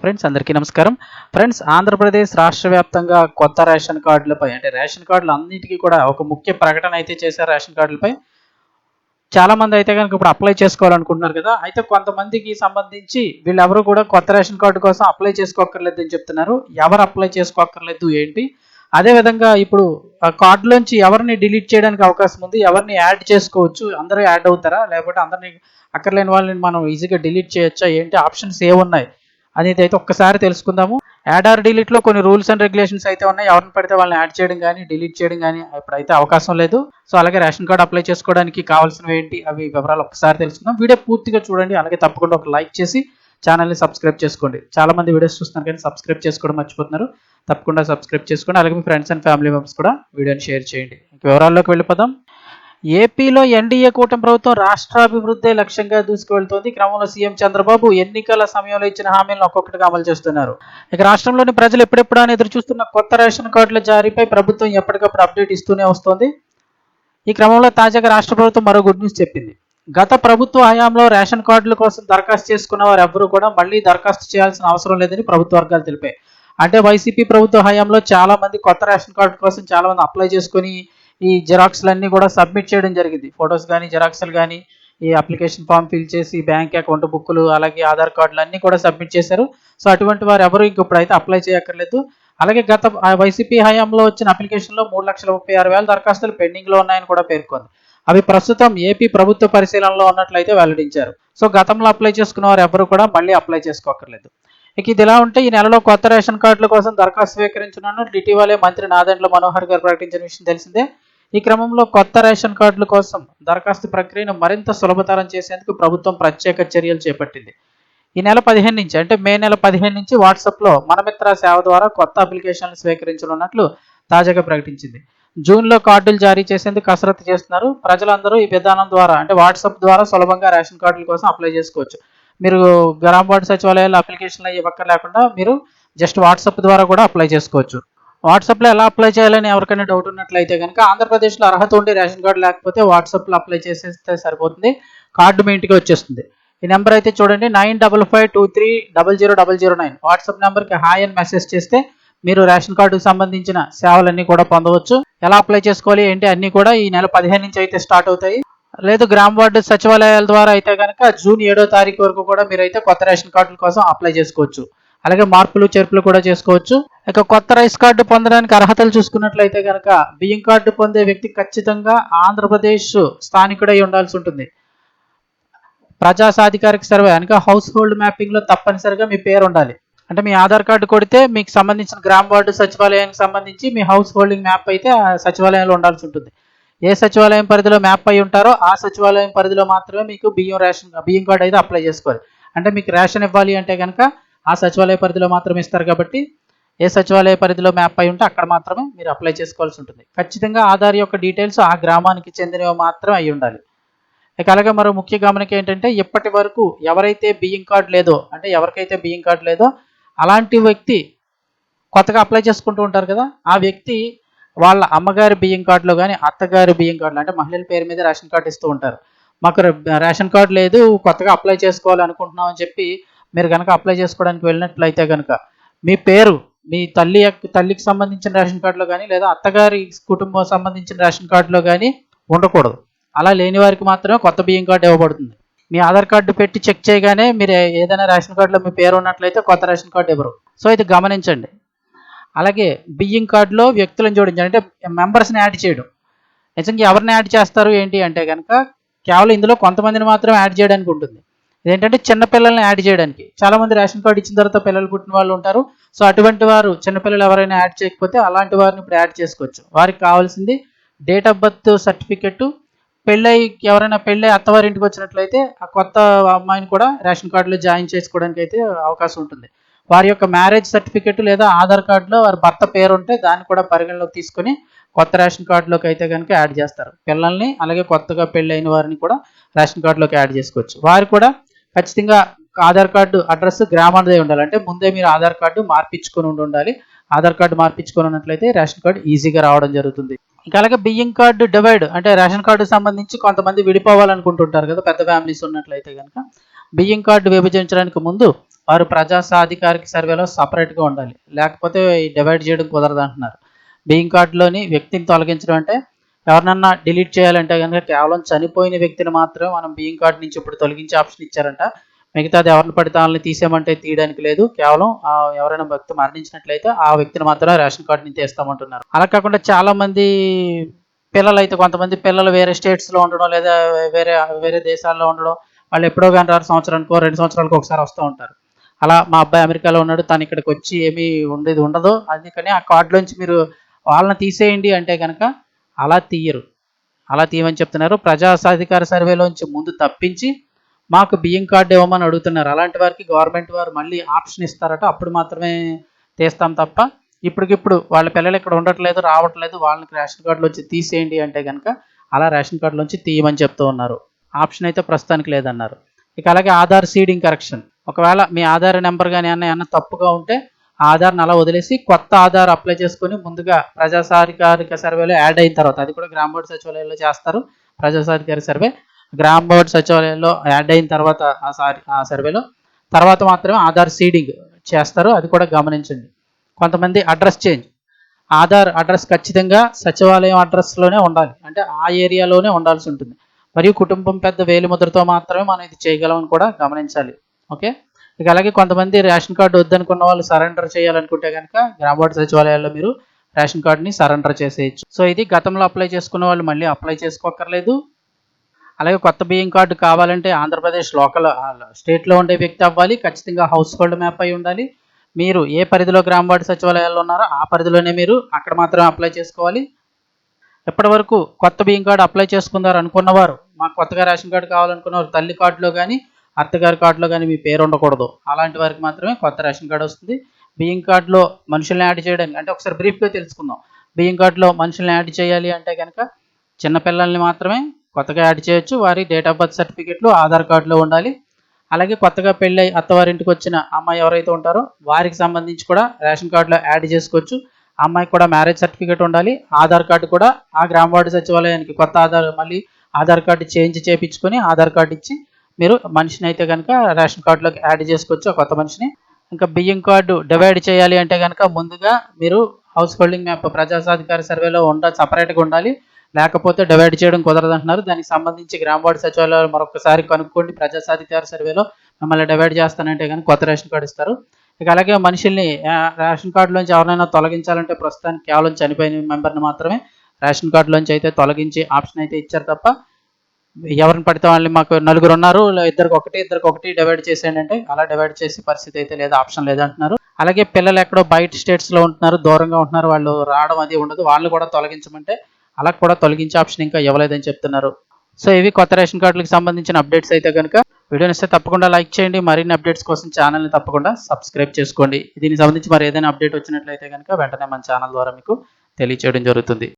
Friends అందరికీ నమస్కారం. Friends Andhra Pradesh రాష్ట్ర వ్యాప్తంగా కొత్త రేషన్ కార్డులపై అంటే రేషన్ కార్డులు అన్నిటికీ కూడా ఒక ముఖ్య ప్రకటన అయితే చేశారు రేషన్ కార్డులపై. చాలామంది అయితే కనుక ఇప్పుడు అప్లై చేసుకోవాలనుకుంటున్నారు కదా. అయితే కొంతమందికి సంబంధించి వీళ్ళెవరు కూడా కొత్త రేషన్ కార్డు కోసం అప్లై చేసుకోక్కర్లేదు అని చెప్తున్నారు. ఎవరు అప్లై చేసుకోక్కర్లేదు ఏంటి? అదే విధంగా ఇప్పుడు ఆ కార్డులోంచి ఎవరిని డిలీట్ చేయడానికి అవకాశం ఉంది? ఎవరిని యాడ్ చేసుకోవచ్చు? అందరూ యాడ్ అవుతారా? లేకపోతే అందరిని అక్కర్లేని వాళ్ళని మనం ఈజీగా డిలీట్ చేయొచ్చా? ఏంటి? ఆప్షన్స్ ఏమున్నాయి? అనేది అయితే ఒక్కసారి తెలుసుకుందాము. యాడ్ ఆర్ డిలీట్లో కొన్ని రూల్స్ అండ్ రెగ్యులేషన్స్ అయితే ఉన్నాయి. ఎవరిని పడితే వాళ్ళని యాడ్ చేయడం కానీ డిలీట్ చేయడం కానీ ఇప్పుడైతే అవకాశం లేదు. సో అలాగే రేషన్ కార్డు అప్లై చేసుకోవడానికి కావాల్సినవి ఏంటి? అవి వివరాలు ఒక్కసారి తెలుసుకుందాం. వీడియో పూర్తిగా చూడండి. అలాగే తప్పకుండా ఒక లైక్ చేసి ఛానల్ని సబ్స్క్రైబ్ చేసుకోండి. చాలా మంది వీడియోస్ చూస్తున్నారు కానీ సబ్స్క్రైబ్ చేసుకోవడం మర్చిపోతున్నారు. తప్పకుండా సబ్స్క్రైబ్ చేసుకోండి. అలాగే మీ ఫ్రెండ్స్ అండ్ ఫ్యామిలీ మెంబర్స్ కూడా వీడియోని షేర్ చేయండి. ఇంక వివరాల్లోకి వెళ్ళిపోదాం. ఏపీలో ఎన్డీఏ కూటమి ప్రభుత్వం రాష్ట్రాభివృద్ధి లక్ష్యంగా దూసుకువెళ్తోంది. క్రమంలో సీఎం చంద్రబాబు ఎన్నికల సమయంలో ఇచ్చిన హామీలను ఒక్కొక్కటిగా అమలు చేస్తున్నారు. ఇక రాష్ట్రంలోని ప్రజలు ఎప్పుడెప్పుడు అని ఎదురు చూస్తున్న కొత్త రేషన్ కార్డుల జారీపై ప్రభుత్వం ఎప్పటికప్పుడు అప్డేట్ ఇస్తూనే వస్తోంది. ఈ క్రమంలో తాజాగా రాష్ట్ర ప్రభుత్వం మరో గుడ్ న్యూస్ చెప్పింది. గత ప్రభుత్వ హయాంలో రేషన్ కార్డుల కోసం దరఖాస్తు చేసుకున్న వారు ఎవ్వరూ కూడా మళ్ళీ దరఖాస్తు చేయాల్సిన అవసరం లేదని ప్రభుత్వ వర్గాలు తెలిపాయి. అంటే వైసీపీ ప్రభుత్వ హయాంలో చాలా మంది కొత్త రేషన్ కార్డు కోసం చాలా మంది అప్లై చేసుకుని ఈ జిరాక్స్లన్నీ కూడా సబ్మిట్ చేయడం జరిగింది. ఫొటోస్ కానీ జిరాక్స్లు కానీ ఈ అప్లికేషన్ ఫామ్ ఫిల్ చేసి బ్యాంక్ అకౌంట్ బుక్లు అలాగే ఆధార్ కార్డులు అన్నీ కూడా సబ్మిట్ చేశారు. సో అటువంటి వారు ఎవరు ఇంక ఇప్పుడైతే అప్లై చేయక్కర్లేదు. అలాగే గత వైసీపీ హయాంలో వచ్చిన అప్లికేషన్లో మూడు లక్షల ముప్పై ఆరు వేల దరఖాస్తులు పెండింగ్లో ఉన్నాయని కూడా పేర్కొంది. అవి ప్రస్తుతం ఏపీ ప్రభుత్వ పరిశీలనలో ఉన్నట్లయితే వెల్లడించారు. సో గతంలో అప్లై చేసుకున్న వారు ఎవరు కూడా మళ్ళీ అప్లై చేసుకోకర్లేదు ఇక ఇది ఇలా ఉంటే ఈ నెలలో కొత్త రేషన్ కార్డుల కోసం దరఖాస్తు స్వీకరించనున్నట్లు ఇటీవలే మంత్రి నాదెండ్ల మనోహర్ గారు ప్రకటించిన విషయం తెలిసిందే. ఈ క్రమంలో కొత్త రేషన్ కార్డుల కోసం దరఖాస్తు ప్రక్రియను మరింత సులభతరం చేసేందుకు ప్రభుత్వం ప్రత్యేక చర్యలు చేపట్టింది. ఈ నెల పదిహేను నుంచి అంటే మే నెల పదిహేను నుంచి వాట్సాప్లో మనమిత్ర సేవ ద్వారా కొత్త అప్లికేషన్లు స్వీకరించనున్నట్లు తాజాగా ప్రకటించింది. జూన్లో కార్డులు జారీ చేసేందుకు కసరత్తు చేస్తున్నారు. ప్రజలందరూ ఈ విధానం ద్వారా అంటే వాట్సాప్ ద్వారా సులభంగా రేషన్ కార్డుల కోసం అప్లై చేసుకోవచ్చు. మీరు గ్రామ వార్డు సచివాలయాల్లో అప్లికేషన్లు ఇవ్వక్కర్ లేకుండా మీరు జస్ట్ వాట్సాప్ ద్వారా కూడా అప్లై చేసుకోవచ్చు. వాట్సాప్లో ఎలా అప్లై చేయాలని ఎవరికైనా డౌట్ ఉన్నట్లయితే కనుక ఆంధ్రప్రదేశ్లో అర్హత ఉండి రేషన్ కార్డు లేకపోతే వాట్సాప్లో అప్లై చేసేస్తే సరిపోతుంది. కార్డు మీ ఇంటికి వచ్చేస్తుంది. ఈ నెంబర్ అయితే చూడండి nine double five two three double zero double zero nine. WhatsApp నెంబర్కి హాయ్ అని మెసేజ్ చేస్తే మీరు రేషన్ కార్డుకు సంబంధించిన సేవలన్నీ కూడా పొందవచ్చు. ఎలా అప్లై చేసుకోవాలి ఏంటి అన్నీ కూడా ఈ నెల పదిహేను నుంచి అయితే స్టార్ట్ అవుతాయి. లేదు గ్రామ వార్డు సచివాలయాల ద్వారా అయితే కనుక జూన్ ఏడో తారీఖు వరకు కూడా మీరు అయితే కొత్త రేషన్ కార్డుల కోసం అప్లై చేసుకోవచ్చు. అలాగే మార్పులు చేర్పులు కూడా చేసుకోవచ్చు. ఇక కొత్త రైస్ కార్డు పొందడానికి అర్హతలు చూసుకున్నట్లయితే కనుక బియ్యం కార్డు పొందే వ్యక్తి ఖచ్చితంగా ఆంధ్రప్రదేశ్ స్థానికుడై ఉండాల్సి ఉంటుంది. ప్రజా సాధికారిక సర్వే అనగా హౌస్ హోల్డ్ మ్యాపింగ్లో తప్పనిసరిగా మీ పేరు ఉండాలి. అంటే మీ ఆధార్ కార్డు కొడితే మీకు సంబంధించిన గ్రామ వార్డు సచివాలయానికి సంబంధించి మీ హౌస్ హోల్డింగ్ మ్యాప్ అయితే ఆ సచివాలయంలో ఉండాల్సి ఉంటుంది. ఏ సచివాలయం పరిధిలో మ్యాప్ అయి ఉంటారో ఆ సచివాలయం పరిధిలో మాత్రమే మీకు బియ్యం రేషన్ బియ్యం కార్డు అయితే అప్లై చేసుకోవాలి. అంటే మీకు రేషన్ ఇవ్వాలి అంటే కనుక ఆ సచివాలయ పరిధిలో మాత్రమే ఇస్తారు కాబట్టి ఏ సచివాలయ పరిధిలో మ్యాప్ అయి ఉంటే అక్కడ మాత్రమే మీరు అప్లై చేసుకోవాల్సి ఉంటుంది. ఖచ్చితంగా ఆధార్ యొక్క డీటెయిల్స్ ఆ గ్రామానికి చెందినవి మాత్రం అయి ఉండాలి. ఇక అలాగే మరో ముఖ్య గమనిక ఏంటంటే ఇప్పటి వరకు ఎవరైతే బియ్యం కార్డు లేదో అంటే ఎవరికైతే బియ్యం కార్డు లేదో అలాంటి వ్యక్తి కొత్తగా అప్లై చేసుకుంటూ ఉంటారు కదా ఆ వ్యక్తి వాళ్ళ అమ్మగారి బియ్యం కార్డులో కానీ అత్తగారి బియ్యం కార్డులో అంటే మహిళల పేరు మీద రేషన్ కార్డు ఇస్తూ ఉంటారు. మాకు రేషన్ కార్డు లేదు కొత్తగా అప్లై చేసుకోవాలి అనుకుంటున్నామని చెప్పి మీరు కనుక అప్లై చేసుకోవడానికి వెళ్ళినట్లయితే కనుక మీ పేరు మీ తల్లి యొక్క తల్లికి సంబంధించిన రేషన్ కార్డులో కానీ లేదా అత్తగారి కుటుంబం సంబంధించిన రేషన్ కార్డులో కానీ ఉండకూడదు. అలా లేని వారికి మాత్రమే కొత్త బియ్యం కార్డు ఇవ్వబడుతుంది. మీ ఆధార్ కార్డు పెట్టి చెక్ చేయగానే మీరు ఏదైనా రేషన్ కార్డులో మీ పేరు ఉన్నట్లయితే కొత్త రేషన్ కార్డు ఇవ్వరు. సో ఇది గమనించండి. అలాగే బియ్యం కార్డులో వ్యక్తులను జోడించండి. అంటే మెంబర్స్ని యాడ్ చేయడం. నిజంగా ఎవరిని యాడ్ చేస్తారు ఏంటి అంటే కనుక కేవలం ఇందులో కొంతమందిని మాత్రం యాడ్ చేయడానికి ఉంటుంది. ఇదేంటంటే చిన్నపిల్లల్ని యాడ్ చేయడానికి. చాలా మంది రేషన్ కార్డు ఇచ్చిన తర్వాత పిల్లలు పుట్టిన వాళ్ళు ఉంటారు. సో అటువంటి వారు చిన్నపిల్లలు ఎవరైనా యాడ్ చేయకపోతే అలాంటి వారిని ఇప్పుడు యాడ్ చేసుకోవచ్చు. వారికి కావాల్సింది డేట్ ఆఫ్ బర్త్ సర్టిఫికెట్ పెళ్ళై ఎవరైనా పెళ్ళై అత్తవారి ఇంటికి వచ్చినట్లయితే ఆ కొత్త అమ్మాయిని కూడా రేషన్ కార్డులో జాయిన్ చేసుకోవడానికి అయితే అవకాశం ఉంటుంది. వారి యొక్క మ్యారేజ్ సర్టిఫికెట్ లేదా ఆధార్ కార్డులో వారి భర్త పేరు ఉంటే దాన్ని కూడా పరిగణలోకి తీసుకొని కొత్త రేషన్ కార్డులోకి అయితే కనుక యాడ్ చేస్తారు. పిల్లల్ని అలాగే కొత్తగా పెళ్ళైన వారిని కూడా రేషన్ కార్డులోకి యాడ్ చేసుకోవచ్చు. వారు కూడా ఖచ్చితంగా ఆధార్ కార్డు అడ్రస్ గ్రామానిదే ఉండాలి. అంటే ముందే మీరు ఆధార్ కార్డు మార్పించుకొని ఉండాలి. ఆధార్ కార్డు మార్పించుకొని ఉన్నట్లయితే రేషన్ కార్డు ఈజీగా రావడం జరుగుతుంది. ఇంకా అలాగే బియ్యం కార్డు డివైడ్ అంటే రేషన్ కార్డు సంబంధించి కొంతమంది విడిపోవాలనుకుంటుంటారు కదా పెద్ద ఫ్యామిలీస్ ఉన్నట్లయితే కనుక బియ్యం కార్డు విభజించడానికి ముందు వారు ప్రజా సాధికారిక సర్వేలో సపరేట్గా ఉండాలి. లేకపోతే డివైడ్ చేయడం కుదరదు అంటున్నారు. బియ్యం కార్డులోని వ్యక్తిని తొలగించడం అంటే ఎవరినన్నా డిలీట్ చేయాలంటే కనుక కేవలం చనిపోయిన వ్యక్తిని మాత్రమే మనం బియ్యం కార్డు నుంచి ఇప్పుడు తొలగించే ఆప్షన్ ఇచ్చారంట. మిగతాది ఎవరిని పడితే వాళ్ళని తీసేయమంటే తీయడానికి లేదు. కేవలం ఎవరైనా వ్యక్తి మరణించినట్లయితే ఆ వ్యక్తిని మాత్రమే రేషన్ కార్డు నుంచి తీస్తామంటున్నారు. అలా కాకుండా చాలా మంది పిల్లలు అయితే కొంతమంది పిల్లలు వేరే స్టేట్స్లో ఉండడం లేదా వేరే వేరే దేశాల్లో ఉండడం వాళ్ళు ఎప్పుడో కానీ రారు సంవత్సరానికో రెండు సంవత్సరాలకు ఒకసారి వస్తూ ఉంటారు. అలా మా అబ్బాయి అమెరికాలో ఉన్నాడు తను ఇక్కడికి వచ్చి ఏమీ ఉండేది ఉండదు. అందుకని ఆ కార్డులోంచి మీరు వాళ్ళని తీసేయండి అంటే కనుక అలా తీయరు. అలా తీయమని చెప్తున్నారు. ప్రజా సాధికార సర్వేలోంచి ముందు తప్పించి మాకు బియ్యం కార్డు ఇవ్వమని అడుగుతున్నారు. అలాంటి వారికి గవర్నమెంట్ వారు మళ్ళీ ఆప్షన్ ఇస్తారట. అప్పుడు మాత్రమే తీస్తాం తప్ప ఇప్పటికిప్పుడు వాళ్ళ పిల్లలు ఇక్కడ ఉండట్లేదు రావట్లేదు వాళ్ళకి రేషన్ కార్డులో వచ్చి తీసేయండి అంటే కనుక అలా రేషన్ కార్డులోంచి తీయమని చెప్తూ ఉన్నారు. ఆప్షన్ అయితే ప్రస్తుతానికి లేదన్నారు. ఇక అలాగే ఆధార్ సీడింగ్ కరెక్షన్ ఒకవేళ మీ ఆధార్ నెంబర్ కానీ ఏమన్నా ఏమన్నా తప్పుగా ఉంటే ఆధార్ని అలా వదిలేసి కొత్త ఆధార్ అప్లై చేసుకొని ముందుగా ప్రజాసాధికారిక సర్వేలో యాడ్ అయిన తర్వాత అది కూడా గ్రామ బోర్డు సచివాలయంలో చేస్తారు. ప్రజాసాధికారిక సర్వే గ్రామ బోర్డు సచివాలయంలో యాడ్ అయిన తర్వాత ఆ సారి ఆ సర్వేలో. తర్వాత మాత్రమే ఆధార్ సీడింగ్ చేస్తారు అది కూడా గమనించండి. కొంతమంది అడ్రస్ చేంజ్. ఆధార్ అడ్రస్ ఖచ్చితంగా సచివాలయం అడ్రస్లోనే ఉండాలి. అంటే ఆ ఏరియాలోనే ఉండాల్సి ఉంటుంది. మరియు కుటుంబం పెద్ద వేలిముద్రతో మాత్రమే మనం ఇది చేయగలమని కూడా గమనించాలి. ఓకే? ఇక అలాగే కొంతమంది రేషన్ కార్డు వద్దనుకున్న వాళ్ళు సరెండర్ చేయాలనుకుంటే కనుక గ్రామ సచివాలయాల్లో మీరు రేషన్ కార్డుని సరెండర్ చేసేయచ్చు. సో ఇది గతంలో అప్లై చేసుకున్న వాళ్ళు మళ్ళీ అప్లై చేసుకోకర్లేదు అలాగే కొత్త బియ్యం కార్డు కావాలంటే ఆంధ్రప్రదేశ్ లోకల్ స్టేట్లో ఉండే వ్యక్తి అవ్వాలి ఖచ్చితంగా హౌస్ హోల్డ్ మ్యాప్ అయి ఉండాలి. మీరు ఏ పరిధిలో గ్రామ సచివాలయాల్లో ఉన్నారో ఆ పరిధిలోనే మీరు అక్కడ మాత్రమే అప్లై చేసుకోవాలి. ఇప్పటి వరకు కొత్త బియ్యం కార్డు అప్లై చేసుకున్నారు అనుకున్నవారు మాకు కొత్తగా రేషన్ కార్డు కావాలనుకున్నవారు తల్లి కార్డులో కానీ అత్తగారి కార్డులో కానీ మీ పేరు ఉండకూడదు. అలాంటి వారికి మాత్రమే కొత్త రేషన్ కార్డు వస్తుంది. బియ్యం కార్డులో మనుషుల్ని యాడ్ చేయడానికి అంటే ఒకసారి బ్రీఫ్గా తెలుసుకుందాం. బియ్యం కార్డులో మనుషుల్ని యాడ్ చేయాలి అంటే కనుక చిన్నపిల్లల్ని మాత్రమే కొత్తగా యాడ్ చేయొచ్చు. వారి డేట్ ఆఫ్ బర్త్ సర్టిఫికెట్లు ఆధార్ కార్డులో ఉండాలి. అలాగే కొత్తగా పెళ్ళై అత్తవారింటికి వచ్చిన అమ్మాయి ఎవరైతే ఉంటారో వారికి సంబంధించి కూడా రేషన్ కార్డులో యాడ్ చేసుకోవచ్చు. అమ్మాయికి కూడా మ్యారేజ్ సర్టిఫికేట్ ఉండాలి. ఆధార్ కార్డు కూడా ఆ గ్రామ వార్డు సచివాలయానికి కొత్త ఆధార్ మళ్ళీ ఆధార్ కార్డు చేంజ్ చేయించుకొని ఆధార్ కార్డు ఇచ్చి మీరు మనిషిని అయితే కనుక రేషన్ కార్డులోకి యాడ్ చేసుకోవచ్చు కొత్త మనిషిని. ఇంకా బియ్యం కార్డు డివైడ్ చేయాలి అంటే కనుక ముందుగా మీరు హౌస్ హోల్డింగ్ మ్యాప్ ప్రజాసాధికార సర్వేలో ఉండ సపరేట్గా ఉండాలి. లేకపోతే డివైడ్ చేయడం కుదరదు అంటున్నారు దానికి సంబంధించి గ్రామ వార్డు సచివాలయాలు మరొకసారి కనుక్కోండి. ప్రజాసాధికార సర్వేలో మిమ్మల్ని డివైడ్ చేస్తానంటే కానీ కొత్త రేషన్ కార్డు ఇస్తారు. ఇక అలాగే మనుషుల్ని రేషన్ కార్డులోంచి ఎవరైనా తొలగించాలంటే ప్రస్తుతానికి కేవలం చనిపోయిన మెంబర్ని మాత్రమే రేషన్ కార్డులోంచి అయితే తొలగించి ఆప్షన్ అయితే ఇచ్చారు తప్ప ఎవరిని పడితే వాళ్ళని మాకు నలుగురు ఉన్నారు ఇద్దరికి ఒకటి ఇద్దరికి ఒకటి డివైడ్ చేసేయండి అంటే అలా డివైడ్ చేసే పరిస్థితి అయితే లేదు ఆప్షన్ లేదంటున్నారు అలాగే పిల్లలు ఎక్కడో బయట స్టేట్స్లో ఉంటున్నారు దూరంగా ఉంటున్నారు వాళ్ళు రావడం అది ఉండదు వాళ్ళు కూడా తొలగించమంటే అలా కూడా తొలగించే ఆప్షన్ ఇంకా ఇవ్వలేదని చెప్తున్నారు. సో ఇవి కొత్త రేషన్ కార్డులకు సంబంధించిన అప్డేట్స్ అయితే కనుక వీడియోని ఇస్తే తప్పకుండా లైక్ చేయండి మరిన్ని అప్డేట్స్ కోసం ఛానల్ని తప్పకుండా సబ్స్క్రైబ్ చేసుకోండి. దీనికి సంబంధించి మరి ఏదైనా అప్డేట్ వచ్చినట్లయితే కనుక వెంటనే మన ఛానల్ ద్వారా మీకు తెలియచేయడం జరుగుతుంది.